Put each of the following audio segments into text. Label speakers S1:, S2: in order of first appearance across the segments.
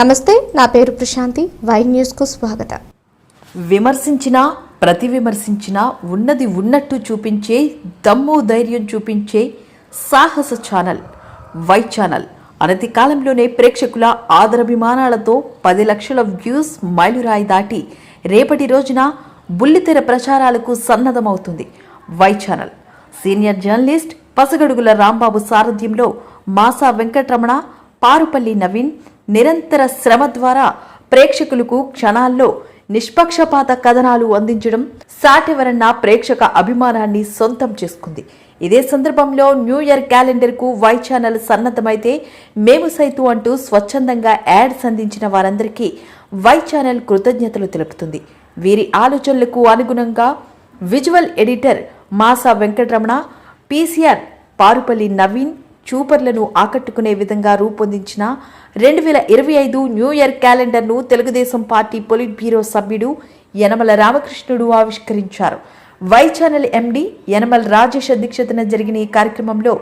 S1: నమస్తే నా పేరు ప్రశాంతి. వై న్యూస్కు స్వాగతం.
S2: విమర్శించినా ప్రతి విమర్శించినా ఉన్నది ఉన్నట్టు చూపించే దమ్ము ధైర్యం చూపించే సాహస ఛానల్ వై ఛానల్. అనతి కాలంలోనే ప్రేక్షకుల ఆదరాభిమానాలతో పది లక్షల వ్యూస్ మైలురాయి దాటి రేపటి రోజున బుల్లితెర ప్రచారాలకు సన్నద్ధమవుతుంది Y channel. Senior journalist Pasagadugula Rambabu సారథ్యంలో మాసా వెంకటరమణ పారుపల్లి నవీన్ నిరంతర శ్రమ ద్వారా ప్రేక్షకులకు క్షణాల్లో నిష్పక్షపాత కథనాలు అందించడం సాటివరన్న ప్రేక్షక అభిమానాన్ని సొంతం చేసుకుంది. ఇదే సందర్భంలో న్యూ ఇయర్ క్యాలెండర్కు వై ఛానల్ సన్నద్ధమైతే మేము సైతు అంటూ స్వచ్ఛందంగా యాడ్స్ అందించిన వారందరికీ వై ఛానల్ కృతజ్ఞతలు తెలుపుతుంది. వీరి ఆలోచనలకు అనుగుణంగా visual editor Masa Venkataramana PCR Parupalli Naveen చూపర్లను ఆకట్టుకునే విధంగా రూపొందించిన రెండు వేల ఇరవై ఐదు న్యూ ఇయర్ క్యాలెండర్ను తెలుగుదేశం పార్టీ పొలిట్ బ్యూరో సభ్యుడు యనమల రామకృష్ణుడు ఆవిష్కరించారు. Y channel MD Yanamala Rajesh అధ్యక్షతన జరిగిన ఈ కార్యక్రమంలో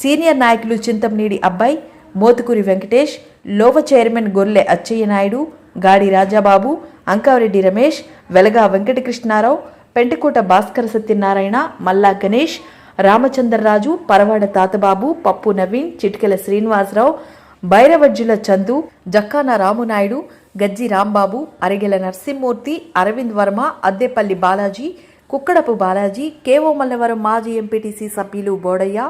S2: సీనియర్ నాయకులు చింతంనేడి అబ్బాయి మోతుకూరి వెంకటేష్ లోవ చైర్మన్ గొర్లె అచ్చయ్య నాయుడు గాడి రాజాబాబు అంకారెడ్డి రమేష్ వెలగా వెంకటకృష్ణారావు పెంటకోట భాస్కర సత్యనారాయణ మల్లా గణేష్ రామచంద్రరాజు పరవాడ తాతబాబు పప్పు నవీన్ చిటికెల శ్రీనివాసరావు భైరవజ్జుల చందు జక్కాన రామునాయుడు గజ్జి రాంబాబు అరిగెల నరసింహమూర్తి అరవింద్ వర్మ అద్దెపల్లి బాలాజీ కుక్కడపు బాలాజీ కేవో మల్లవరం మాజీ ఎంపీటీసీ సభ్యులు బోడయ్య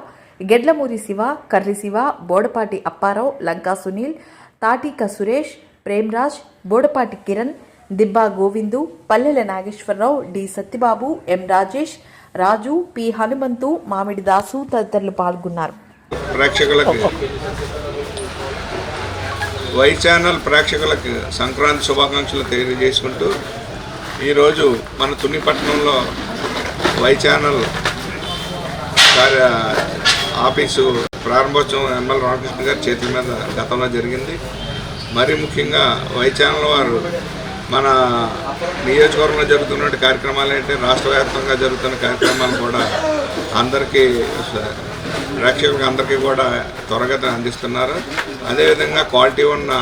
S2: గెడ్లమూరి శివ కర్రి శివ బోడపాటి అప్పారావు లంకా సునీల్ తాటిక Suresh Premraj Bodapati Kiran Dibba Govindu Pallela Nageswararao D. Satyababu M. Rajesh Raju P. Hanumanthu Mamidi Dasu తదితరులు పాల్గొన్నారు.
S3: ప్రేక్షకులకు వై ఛానల్ ప్రేక్షకులకు సంక్రాంతి శుభాకాంక్షలు తెలియజేసుకుంటూ ఈరోజు మన తునిపట్నంలో వై ఛానల్ కార్య ఆఫీసు ప్రారంభోత్సవం ఎమ్మెల్యే రామకృష్ణ గారి చేతుల మీద గతంలో జరిగింది. మరి ముఖ్యంగా వై ఛానల్ వారు మన నియోజకవర్గంలో జరుగుతున్న కార్యక్రమాలు ఏంటి? రాష్ట్ర వ్యాప్తంగా జరుగుతున్న కార్యక్రమాలు కూడా అందరికీ ప్రేక్షకులకు అందరికీ కూడా త్వరగతిని అందిస్తున్నారు. అదేవిధంగా క్వాలిటీ ఉన్న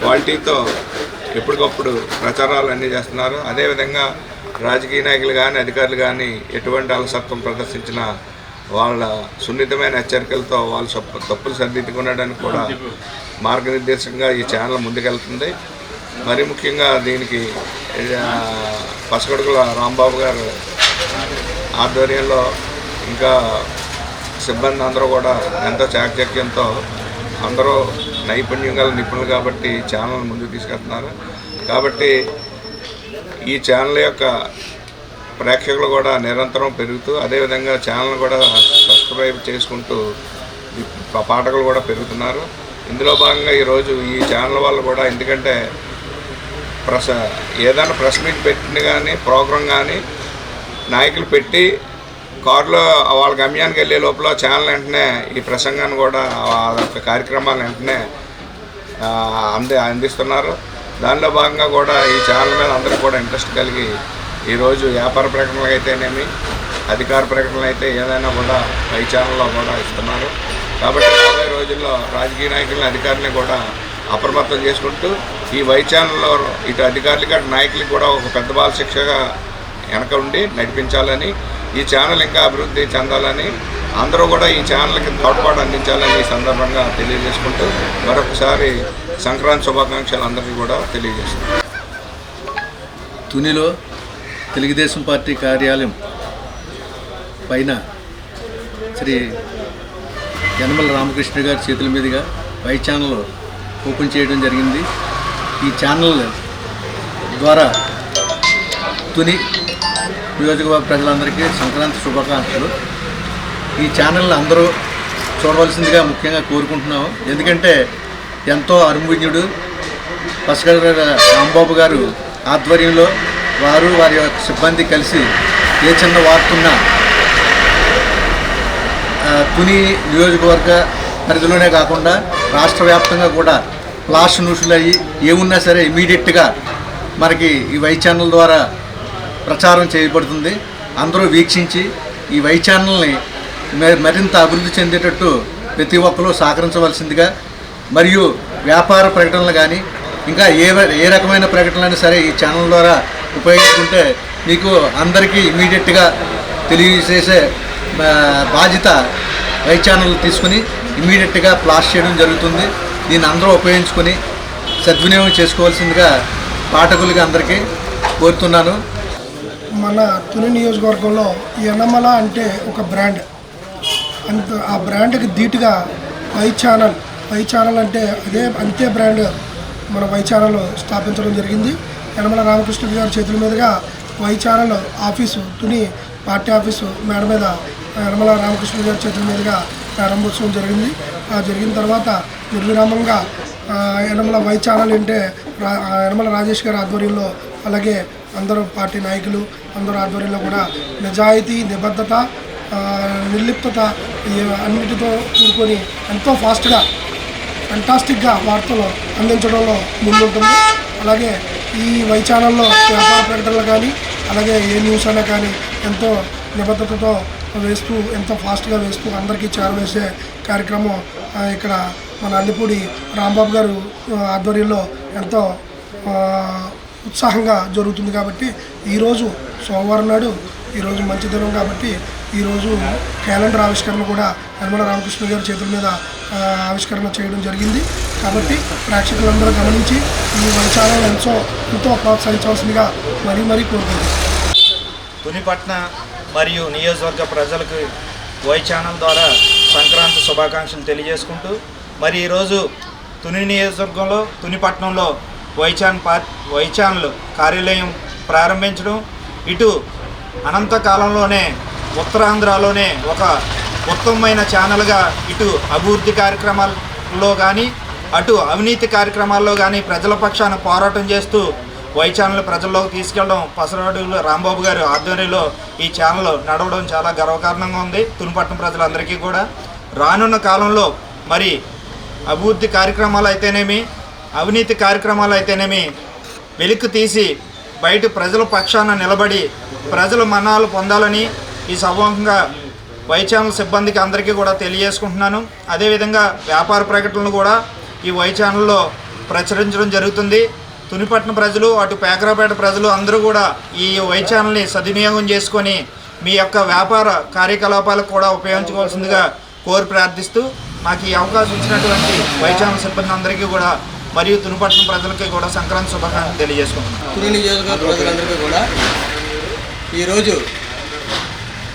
S3: క్వాలిటీతో ఎప్పటికప్పుడు ప్రచారాలు అన్నీ చేస్తున్నారు. అదేవిధంగా రాజకీయ నాయకులు కానీ అధికారులు కానీ ఎటువంటి అలసత్వం ప్రదర్శించిన వాళ్ళ సున్నితమైన హెచ్చరికలతో వాళ్ళు తప్పు- తప్పులు సరిదిద్దుకునడానికి కూడా మార్గనిర్దేశంగా ఈ ఛానల్ ముందుకెళ్తుంది. మరి ముఖ్యంగా దీనికి ఆ, పసగడుగుల రాంబాబు గారు ఆధ్వర్యంలో ఇంకా సిబ్బంది అందరూ కూడా ఎంతో చాకచక్యంతో అందరూ నైపుణ్యం గల నిపుణులు కాబట్టి ఛానల్ ముందుకు తీసుకెళ్తున్నారు. కాబట్టి ఈ ఛానల్ యొక్క ప్రేక్షకులు కూడా నిరంతరం పెరుగుతూ అదేవిధంగా ఛానల్ కూడా సబ్స్క్రైబ్ చేసుకుంటూ పాఠకులు కూడా పెరుగుతున్నారు. ఇందులో భాగంగా ఈరోజు ఈ ఛానల్ వాళ్ళు కూడా ఎందుకంటే ప్రస ఏదైనా ప్రెస్ మీట్ పెట్టిన కానీ ప్రోగ్రాం కానీ నాయకులు పెట్టి కారులో వాళ్ళ గమ్యానికి వెళ్ళే లోపల ఛానల్ వెంటనే ఈ ప్రసంగాన్ని కూడా వాళ్ళ యొక్క కార్యక్రమాలు వెంటనే అంది అందిస్తున్నారు. దానిలో భాగంగా కూడా ఈ ఛానల్ మీద అందరికీ కూడా ఇంట్రెస్ట్ కలిగి ఈరోజు వ్యాపార ప్రకటనలు అయితేనేమి అధికార ప్రకటనలు అయితే ఏదైనా కూడా పై ఛానల్లో కూడా ఇస్తున్నారు. కాబట్టి రాబోయే రోజుల్లో రాజకీయ నాయకులని అధికారులని కూడా అప్రమత్తం చేసుకుంటూ ఈ వై ఛానల్లో ఇటు అధికారులకి అటు నాయకులకి కూడా ఒక పెద్ద బాల శిక్షగా వెనక ఉండి నడిపించాలని ఈ ఛానల్ ఇంకా అభివృద్ధి చెందాలని అందరూ కూడా ఈ ఛానల్కి తోడ్పాటు అందించాలని ఈ సందర్భంగా తెలియజేసుకుంటూ మరొకసారి సంక్రాంతి శుభాకాంక్షలు అందరికీ కూడా తెలియజేస్తున్నాం.
S4: తునిలో తెలుగుదేశం పార్టీ కార్యాలయం పైన శ్రీ యనమల రామకృష్ణ గారి చేతుల మీదుగా వై ఛానల్ ఓపెన్ చేయడం జరిగింది. ఈ ఛానల్ ద్వారా తుని నియోజకవర్గ ప్రజలందరికీ సంక్రాంతి శుభాకాంక్షలు. ఈ ఛానల్ని అందరూ చూడవలసిందిగా ముఖ్యంగా కోరుకుంటున్నాము. ఎందుకంటే ఎంతో అరుముజ్ఞుడు పసగడ రాంబాబు గారు ఆధ్వర్యంలో వారు వారి యొక్క సిబ్బంది కలిసి ఏ చిన్న వార్తున్నా తుని నియోజకవర్గ పరిధిలోనే కాకుండా రాష్ట్ర వ్యాప్తంగా కూడా లాస్ట్ న్యూస్లు అయ్యి ఏమున్నా సరే ఇమీడియట్గా మనకి ఈ వై ఛానల్ ద్వారా ప్రచారం చేయబడుతుంది. అందరూ వీక్షించి ఈ వై ఛానల్ని మరింత అభివృద్ధి చెందేటట్టు ప్రతి ఒక్కరూ సహకరించవలసిందిగా మరియు వ్యాపార ప్రకటనలు కానీ ఇంకా ఏ ఏ రకమైన ప్రకటనలైనా సరే ఈ ఛానల్ ద్వారా ఉపయోగించుకుంటే మీకు అందరికీ ఇమీడియట్గా తెలియజేసే బాధ్యత వై ఛానల్ తీసుకుని ఇమీడియట్గా ప్లాస్ చేయడం జరుగుతుంది. దీన్ని అందరూ ఉపయోగించుకొని సద్వినియోగం చేసుకోవాల్సిందిగా పాఠకులకి అందరికీ కోరుతున్నాను.
S5: మన తుని నియోజకవర్గంలో యనమల అంటే ఒక బ్రాండ్. అంత ఆ బ్రాండ్కి ధీటుగా వై ఛానల్ వై ఛానల్ అంటే అదే అంతే బ్రాండ్ మన వై ఛానల్ స్థాపించడం జరిగింది. యనమల రామకృష్ణ గారి చేతుల మీదుగా Y channel office Tuni party office మేడ మీద యనమల రామకృష్ణ గారి చేతుల మీదుగా ప్రారంభోత్సవం జరిగింది. జరిగిన తర్వాత నిర్విరామంగా యనమల వై ఛానల్ అంటే రా యనమల రాజేష్ గారి ఆధ్వర్యంలో అలాగే అందరూ పార్టీ నాయకులు అందరూ ఆధ్వర్యంలో కూడా నిజాయితీ నిబద్ధత నిర్లిప్తత అన్నిటితో కూడుకొని ఎంతో ఫాస్ట్గా ఫంటాస్టిక్గా వార్తలు అందించడంలో ముందుంటుంది. అలాగే ఈ వై ఛానల్లో వ్యాపార ప్రకటనలు కానీ అలాగే ఏ న్యూస్ అయినా కానీ ఎంతో నిబద్ధతతో వేస్తూ ఎంతో ఫాస్ట్గా వేస్తూ అందరికీ చేరవేసే కార్యక్రమం ఇక్కడ మన అల్లిపూడి రాంబాబు గారు ఆధ్వర్యంలో ఎంతో ఉత్సాహంగా జరుగుతుంది కాబట్టి ఈరోజు సోమవారం నాడు ఈరోజు మంచి దినం కాబట్టి ఈరోజు క్యాలెండర్ ఆవిష్కరణ కూడా యనమల రామకృష్ణ గారి చేతుల మీద ఆవిష్కరణ చేయడం జరిగింది. కాబట్టి ప్రేక్షకులందరూ గమనించి ఈ వైచారాలను ఎంతో ఎంతో ప్రోత్సహించవలసిందిగా మరీ మరీ కోరుకుంటున్నాను
S6: తునిపట్న మరియు నియోజకవర్గ ప్రజలకు వై ఛానల్ ద్వారా సంక్రాంతి శుభాకాంక్షలు తెలియజేసుకుంటూ మరి ఈరోజు తుని నియోజకవర్గంలో తునిపట్నంలో వైచాన్ పార్ వైచాన్లు కార్యాలయం ప్రారంభించడం ఇటు అనంతకాలంలోనే ఉత్తరాంధ్రలోనే ఒక ఉత్తమమైన ఛానల్గా ఇటు అభివృద్ధి కార్యక్రమాల్లో కానీ అటు అవినీతి కార్యక్రమాల్లో కానీ ప్రజల పక్షాన పోరాటం చేస్తూ వై ఛానల్ ప్రజల్లోకి తీసుకెళ్ళడం పసరాడులో రాంబాబు గారి ఆధ్వర్యంలో ఈ ఛానల్ నడవడం చాలా గర్వకారణంగా ఉంది. తునిపట్నం ప్రజలందరికీ కూడా. రానున్న కాలంలో మరి అభివృద్ధి కార్యక్రమాలు అయితేనేమి అవినీతి కార్యక్రమాలు అయితేనేమి వెలికి తీసి బయట ప్రజల పక్షాన నిలబడి ప్రజల మన్నాలు పొందాలని ఈ సభంగా వై ఛానల్ సిబ్బందికి అందరికీ కూడా తెలియజేసుకుంటున్నాను. అదేవిధంగా వ్యాపార ప్రకటనలు కూడా ఈ వై ఛానల్లో ప్రచురించడం జరుగుతుంది. తునిపట్నం ప్రజలు అటు పేకరాపేట ప్రజలు అందరూ కూడా ఈ వై ఛానల్ని సద్వినియోగం చేసుకొని మీ యొక్క వ్యాపార కార్యకలాపాలకు కూడా ఉపయోగించుకోవాల్సిందిగా కోరి ప్రార్థిస్తూ నాకు ఈ అవకాశం ఇచ్చినటువంటి వై ఛానల్ సిబ్బంది అందరికీ కూడా మరియు తునిపట్నం ప్రజలకి కూడా సంక్రాంతి శుభాకాంక్షలు తెలియజేసుకుంటున్నాను.
S7: తుని నియోజకవర్గ ప్రజలందరికీ కూడా ఈరోజు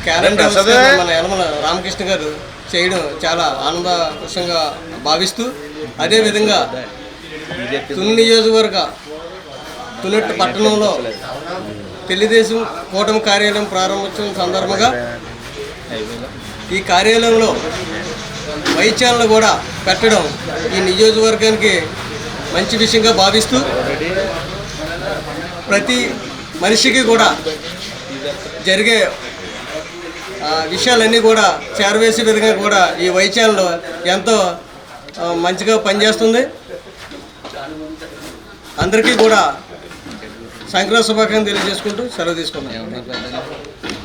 S7: క్యాలెండర్ ఆవిష్కరణ మన యనమల రామకృష్ణ గారు చేయడం చాలా ఆనంద విషయంగా భావిస్తూ అదేవిధంగా తుని నియోజకవర్గ తొలెట్టు పట్టణంలో తెలుగుదేశం కూటమి కార్యాలయం ప్రారంభించడం సందర్భంగా ఈ కార్యాలయంలో వైద్యాలను కూడా పెట్టడం ఈ నియోజకవర్గానికి మంచి విషయంగా భావిస్తూ ప్రతి మనిషికి కూడా జరిగే ఆ, విషయాలన్నీ కూడా చేరవేసే విధంగా కూడా ఈ వైద్యాలలో ఎంతో మంచిగా పనిచేస్తుంది. అందరికీ కూడా సంక్రాంతి శుభాకాంక్షలు తెలియజేసుకుంటూ సెలవు తీసుకున్నాను